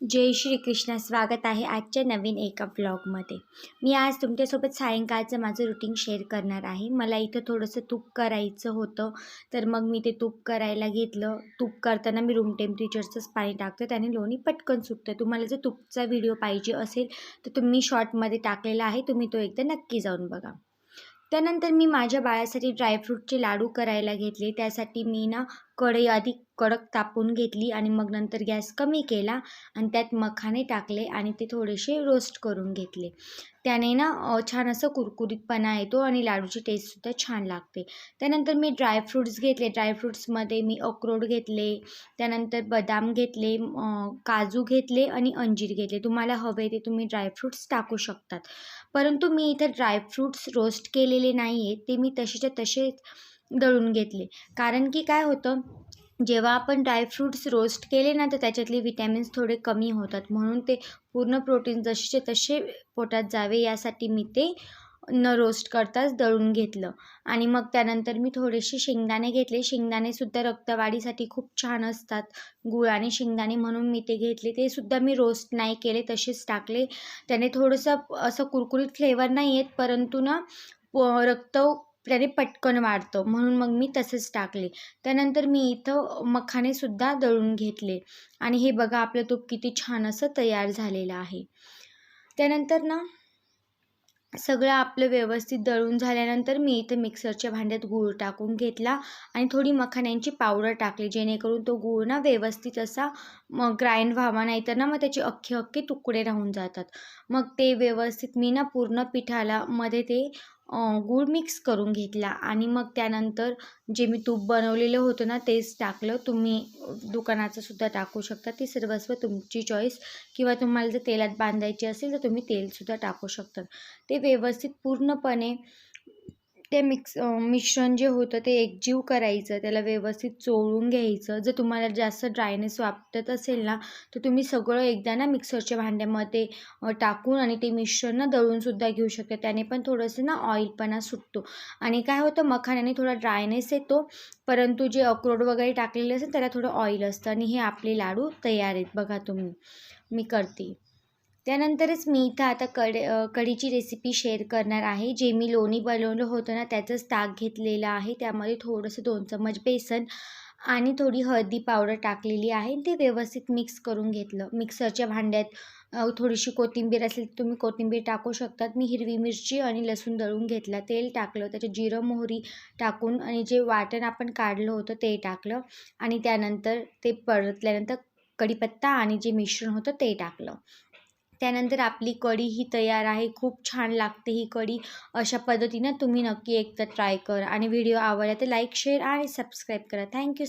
जय श्री कृष्ण. स्वागत आहे आजच्या नवीन एका ब्लॉगमध्ये मी आज तुमच्यासोबत सायंकाळचं माझं रुटीन शेअर करणार आहे. मला इथं थोडंसं तूप करायचं होतं तर मग मी ते तूप करायला घेतलं. तूप करताना मी रूम टेम्परेचरचंच पाणी टाकतो त्याने लोणी पटकन सुटतं तुम्हाला जर तूपचा व्हिडिओ पाहिजे असेल तर तुम्ही शॉर्टमध्ये टाकलेला आहे. तुम्ही तो एकदा नक्की जाऊन बघा. त्यानंतर मी माझ्या बाळासाठी ड्रायफ्रूटचे लाडू करायला घेतले. त्यासाठी मी ना कढई आधी कडक तापून घेतली आणि मग नंतर गॅस कमी केला आणि त्यात मखाने टाकले आणि ते थोडेसे रोस्ट करून घेतले. त्याने ना छान असं कुरकुरीतपणा येतो आणि लाडूची टेस्टसुद्धा छान लागते. त्यानंतर मी ड्रायफ्रूट्स घेतले. ड्रायफ्रूट्समध्ये मी अक्रोड घेतले. त्यानंतर बदाम घेतले काजू घेतले आणि अंजीर घेतले. तुम्हाला हवे ते तुम्ही ड्रायफ्रूट्स टाकू शकतात. परंतु मी इथं ड्रायफ्रूट्स रोस्ट केलेले नाही आहेत ते मी तसेच्या तसेच दळून घेतले. कारण की काय होतं जेव्हा आपण ड्रायफ्रूट्स रोस्ट केले ना तर त्याच्यातले विटॅमिन्स थोडे कमी होतात. म्हणून ते पूर्ण प्रोटीन जसेचे तसे पोटात जावे यासाठी मी ते न रोस्ट करताच दळून घेतलं. आणि मग त्यानंतर मी थोडेसे शेंगदाणे घेतले. शेंगदाणेसुद्धा रक्तवाढीसाठी खूप छान असतात. गुळ आणि शेंगदाणे म्हणून मी ते घेतले. ते सुद्धा मी रोस्ट नाही केले तसेच टाकले. त्याने थोडंसं असं कुरकुरीत फ्लेवर नाही येत परंतु ना रक्त त्याने पटकन वाढतं. म्हणून मग मी तसंच टाकले. त्यानंतर मी इथं मखाणेसुद्धा दळून घेतले. आणि हे बघा आपलं तूप किती छान असं तयार झालेलं आहे. त्यानंतर ना सगळं आपलं व्यवस्थित दळून झाल्यानंतर मी इथं मिक्सरच्या भांड्यात गूळ टाकून घेतला आणि थोडी मखाण्यांची पावडर टाकली जेणेकरून तो गूळ ना व्यवस्थित असा मग ग्राइंड व्हावा नाही तर ना मग त्याचे अख्खे अख्खे तुकडे राहून जातात. मग ते व्यवस्थित मी ना पूर्ण पिठाला मध्ये ते गूळ मिक्स करून घेतला आणि मग त्यानंतर जे मी तूप बनवलेलं होतं ना तेच टाकलं. तुम्ही दुकानाचं सुद्धा टाकू शकता. ती सर्वस्व तुमची चॉईस किंवा तुम्हाला जर तेलात बांधायची असेल तर तुम्ही तेलसुद्धा टाकू शकता. ते व्यवस्थित पूर्णपणे ते मिक्स मिश्रण जे होतं ते एकजीव करायचं त्याला व्यवस्थित चोळून घ्यायचं. जर तुम्हाला जास्त ड्रायनेस वाटत असेल ना तर तुम्ही सगळं एकदा ना मिक्सरच्या भांड्यामध्ये टाकून आणि ते मिश्रण ना दळूनसुद्धा घेऊ शकता. त्याने पण थोडंसं ना ऑइलपणा सुटतो. आणि काय होतं मखाण्याने थोडा ड्रायनेस येतो परंतु जे अक्रोड वगैरे टाकलेले असेल त्याला थोडं ऑइल असतं. आणि हे आपले लाडू तयार आहेत. बघा तुम्ही मी करते. त्यानंतरच मी इथं आता कड कढीची रेसिपी शेअर करणार आहे. जे मी लोणी बनवलं होतं ना त्याचंच ताक घेतलेलं आहे. त्यामध्ये थोडंसं दोन चम्मच बेसन आणि थोडी हळदी पावडर टाकलेली आहे. ते व्यवस्थित मिक्स करून घेतलं. मिक्सरच्या भांड्यात थोडीशी कोथिंबीर असेल तर तुम्ही कोथिंबीर टाकू शकतात. मी हिरवी मिरची आणि लसूण दळून घेतला. तेल टाकलं. त्याच्यात जिरं मोहरी टाकून आणि जे वाटण आपण काढलं होतं ते टाकलं. आणि त्यानंतर ते परतल्यानंतर कढीपत्ता आणि जे मिश्रण होतं ते टाकलं. त्यानंतर आपली कढी ही तयार आहे. खूप छान लागते ही कढी. अशा पद्धतीनं तुम्ही नक्की एकदा ट्राय करा. आणि व्हिडिओ आवडला तर लाईक शेअर आणि सबस्क्राईब करा. Thank you so